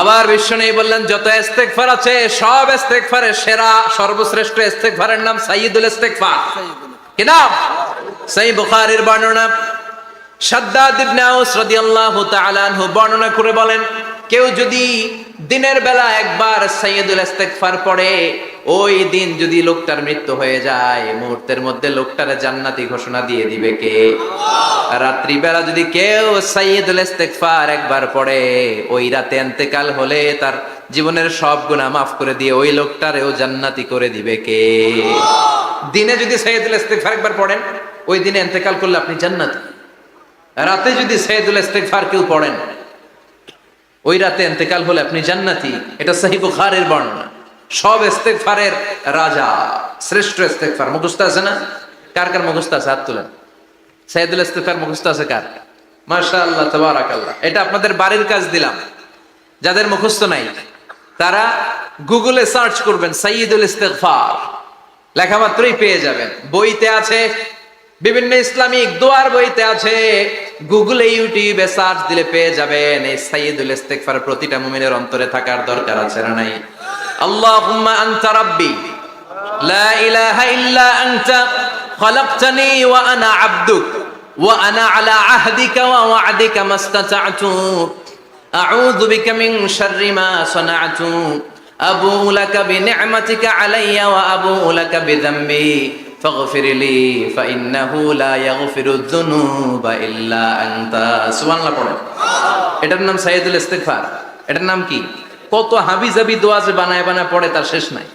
আবার বিশ্ব নেই বললেন, যত ইস্তেগফার আছে, সব ইস্তেগফারের সেরা, সর্বশ্রেষ্ঠ ইস্তেগফারের নাম সাইয়্যিদুল ইস্তেগফার। কি নাম? সেই বুখারীর বর্ণনা। সাদ্দাদ ইবনে আউস রাদিয়াল্লাহু তাআলা আনহু বর্ণনা করে বলেন, কেউ যদি দিনের বেলা একবার সাইয়্যিদুল ইস্তেগফার পড়ে, ওই দিন যদি লোকটার মৃত্যু হয়ে যায়, মুহূর্তের মধ্যে লোকটার জান্নাতি ঘোষণা দিয়ে দিবে কে? রাত্রি বেলা যদি কেউ সাইয়্যিদুল ইস্তেগফার একবার পড়ে, ওই রাতে ইন্তেকাল হলে তার জীবনের সব গুনাহ মাফ করে দিয়ে ওই লোকটারেও জান্নাতি করে দিবে কে? দিনে যদি সাইয়্যিদুল ইস্তেগফার একবার পড়েন, ওই দিনে ইন্তেকাল করলে আপনি জান্নাতি। রাতে যদি সৈয়দুল ইস্তেগফার কেউ পড়েন ওই রাতে ইন্তেকাল হলে আপনি জান্নাতি। এটা সহিহ বুখারীর বর্ণনা। সব ইস্তেগফারের রাজা, শ্রেষ্ঠ ইস্তেগফার মুখস্থ আছে না? কার কার মুখস্থ আছে? হাত তুলেন। সৈয়দুল ইস্তেগফার মুখস্থ আছে কার? মাশাআল্লাহ, তাবারাকাল্লাহ। এটা আপনাদের বাড়ির কাজ দিলাম। যাদের মুখস্থ নাই, তারা গুগলে সার্চ করবেন সাইয়দুল ইস্তেগফার। লেখা মাত্রই পেয়ে যাবেন। বইতে আছে বিভিন্ন ইসলামিক দোয়ার বইতে আছে। গুগলে ইউটিউবে সার্চ দিলে পেয়ে যাবেন। এই সাইয়েদুল ইস্তেগফার প্রতিটা মুমিনের অন্তরে থাকার দরকার আছে না নাই? আল্লাহুম্মা আনতা রাব্বি, লা ইলাহা ইল্লা আনতা, খলাকতানি ওয়া আনা আব্দুক, ওয়া আনা আলা আহদিকা ওয়া ওয়া'দিকা মাস্তাতা'তু, আউযু বিকা মিন শাররি মা সানা'তু, আবু লাকা বিনি'মাতিকা আলাইয়া ওয়া আবু লাকা বিযাম্বি। فاغفر لي فإنه لا يغفر الذنوب إلا أنت سبحان الله পড়ে এটার নাম সাইয়্যিদুল ইস্তিগফার এটার নাম কি কত হাবি জাবি দোয়া যে বানায় বানায় পড়ে তার শেষ নাই